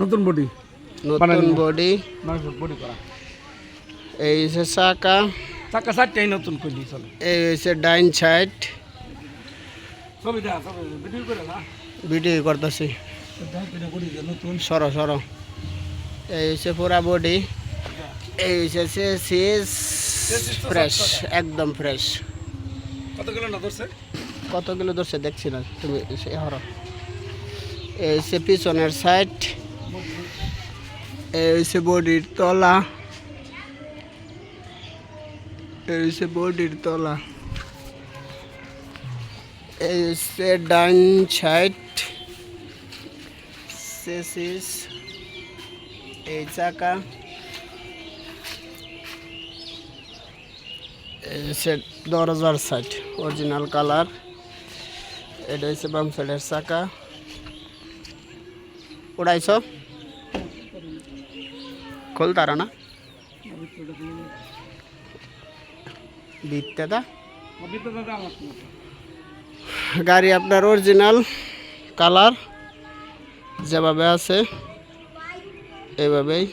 নতুন বডি নতুন। Body body করা। এই হচ্ছে চাকা। চাকা চারটাই নতুন করলি চলে এই হচ্ছে ডাইন সাইড। ভিডিও করে না? ভিডিও করতেছি। সরো সরো। এই হচ্ছে পুরা বডি এই হচ্ছে সিস ফ্রেশ একদম ফ্রেশ কত কিলো না ধরছে? কত কিলো ধরছে দেখছি না তুমি হরো। এই হচ্ছে পিছনের সাইড এই হচ্ছে বডির তলা। এই হচ্ছে বডির তলা। এই হচ্ছে ডান সাইড। সেসিস এই চাকা। দরজার সাইড অরিজিনাল কালার এটা হচ্ছে বাম সাইডের চাকা। উড়াইছ? খোলতারা না বিত্তেদা গাড়ি আপনার অরিজিনাল কালার যেভাবে আছে এইভাবেই